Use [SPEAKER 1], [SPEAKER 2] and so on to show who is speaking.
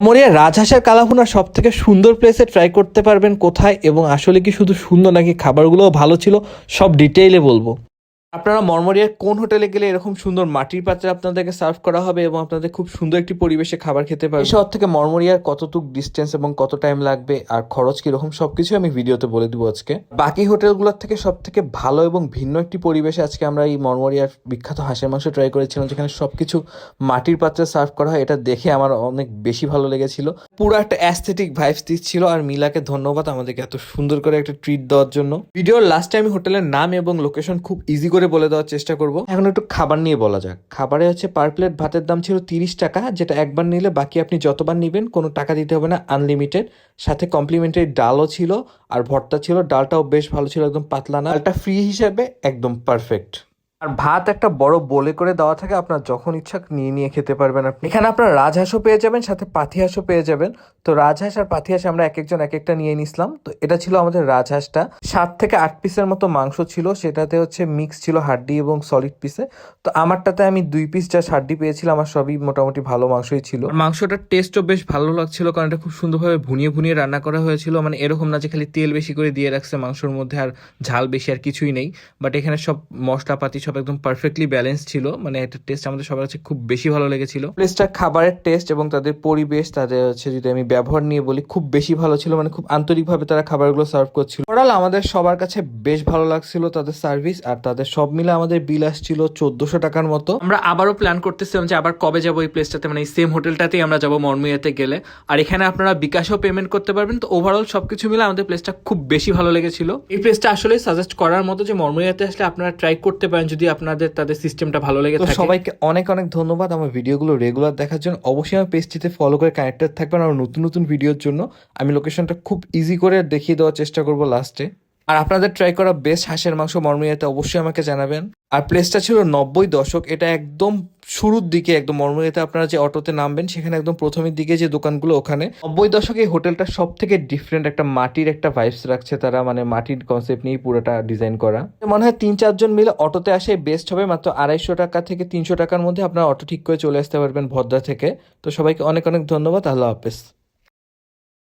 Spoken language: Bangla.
[SPEAKER 1] মরিয়া, রাজহাঁসের কালাভুনা সব থেকে সুন্দর প্লেসে ট্রাই করতে পারবেন কোথায় এবং আসলে কি শুধু সুন্দর নাকি খাবারগুলোও ভালো ছিল, সব ডিটেইলে বলব। আপনারা মর্মরিয়ার কোন হোটেলে গেলে এরকম সুন্দর মাটির পাত্রে আপনাদেরকে সার্ভ করা হবে এবং আপনাদের খুব সুন্দর একটি পরিবেশে খাবার খেতে পারবেন এই শহর থেকে মর্মরিয়ার কতটুক ডিস্টেন্স এবং কত টাইম লাগবে আর খরচ কীরকম সবকিছু আমি ভিডিওতে বলে দিব আজকে। বাকি হোটেলগুলোর থেকে সব থেকে ভালো এবং ভিন্ন একটি পরিবেশে আজকে আমরা এই মর্মরিয়ার বিখ্যাত হাঁসের মাংস ট্রাই করেছিলাম, যেখানে সবকিছু মাটির পাত্রে সার্ভ করা হয়। এটা দেখে আমার অনেক বেশি ভালো লেগেছিল। পুরো একটা অ্যাস্থেটিক ভাইবস দিচ্ছিল আর মিলাকে ধন্যবাদ আমাদেরকে এত সুন্দর করে একটা ট্রিট দেওয়ার জন্য। ভিডিওর লাস্টে আমি হোটেলের নাম এবং লোকেশন খুব ইজি করে বলে দেওয়ার চেষ্টা করব। এখন একটু খাবার নিয়ে বলা যাক। খাবারে হচ্ছে পার প্লেট ভাতের দাম ছিল তিরিশ টাকা, যেটা একবার নিলে বাকি আপনি যতবার নেবেন, কোনো টাকা দিতে হবে না আনলিমিটেড সাথে কমপ্লিমেন্টারি ডালও ছিল, আর ভর্তা ছিল, ডালটাও বেশ ভালো ছিল, একদম পাতলা না। ডালটা ফ্রি হিসাবে একদম পারফেক্ট আর ভাত একটা বড় বলে করে দেওয়া থাকে, আপনার যখন ইচ্ছা নিয়ে নিয়ে খেতে পারবেন আপনি। এখানে আপনার রাজহাঁসও পেয়ে যাবেন, সাথে পাতিহাঁসও পেয়ে যাবেন। তো রাজহাঁস আর পাতিহাঁস আমরা এক একজন এক একটা নিয়ে নিছিলাম। তো এটা ছিল আমাদের রাজহাঁসটা সাত থেকে আট পিসের মতো মাংস ছিল, সেটাতে হচ্ছে মিক্স ছিল হাড্ডি এবং সলিড পিসে তো আমারটাতে আমি দুই পিস যা হাড্ডি পেয়েছিলাম আমার সবই মোটামুটি ভালো মাংসই ছিল। মাংসটার টেস্টও বেশ ভালো লাগছিল, কারণ এটা খুব সুন্দরভাবে ভুনিয়ে ভুনিয়ে রান্না করা হয়েছিল। মানে এরকম না যে খালি তেল বেশি করে দিয়ে রাখছে মাংসর মধ্যে, আর ঝাল বেশি আর কিছুই নেই। বাট এখানে সব মশলাপাতি, সব একদম পারফেক্টলি ব্যালেন্স ছিল। মানে এটা টেস্ট আমাদের সবার কাছে খুব বেশি ভালো লেগেছিল। প্লেসটা খাবারের টেস্ট এবং তাদের পরিবেশ তাদের হচ্ছে যদি আমি ব্যবহার নিয়ে বলি খুব বেশি ভালো ছিল। মানে খুব আন্তরিকভাবে তারা খাবারগুলো সার্ভ করছিল। ওরাল আমাদের সবার কাছে বেশ ভালো লাগছিল তাদের সার্ভিস আর তাদের সব মিলে আমাদের বিল আসছিল চোদ্দশো টাকার মতো। আমরা আবারও প্ল্যান করতেছিলাম যে আবার কবে যাব এই প্লেসটাতে মানে এই সেম হোটেলটাতেই আমরা যাব মর্মিয়াতে গেলে। আর এখানে আপনারা বিকাশও পেমেন্ট করতে পারবেন। তো ওভারঅল সবকিছু মিলে আমাদের প্লেসটা খুব বেশি ভালো লেগেছিল। এই প্লেসটা আসলে সাজেস্ট করার মতো যে মর্মিয়াতে আসলে আপনারা ট্রাই করতে পারেন যদি আপনাদের তাদের সিস্টেমটা ভালো লেগে থাকে। সবাইকে অনেক অনেক ধন্যবাদ আমার ভিডিওগুলো রেগুলার দেখার জন্য। অবশ্যই আমার পেজটিতে ফলো করে কানেক্টেড থাকবেন আর নতুন নতুন ভিডিওর জন্য। আমি লোকেশনটা খুব ইজি করে দেখিয়ে দেওয়ার চেষ্টা করব লাস্টে আর আপনাদের ট্রাই করা বেস্ট হাঁসের মাংস মর্মিয়াতে অবশ্যই আমাকে জানাবেন। আর প্লেসটা ছিল নব্বই দশক, এটা একদম শুরুর দিকে, একদম মর্মিয়াতে আপনারা যে অটোতে নামবেন, সেখানে একদম প্রথমের দিকে যে দোকানগুলো, ওখানে নব্বই দশকে এই হোটেলটা সব থেকে ডিফারেন্ট একটা মাটির একটা ভাইবস রাখছে তারা মানে মাটির কনসেপ্ট নিয়ে পুরোটা ডিজাইন করা। মনে হয় তিন চারজন মিলে অটোতে আসে বেস্ট হবে মাত্র আড়াইশো টাকা থেকে তিনশো টাকার মধ্যে আপনারা অটো ঠিক করে চলে আসতে পারবেন ভদ্রা থেকে। তো সবাইকে অনেক অনেক ধন্যবাদ, আল্লাহ হাফেজ।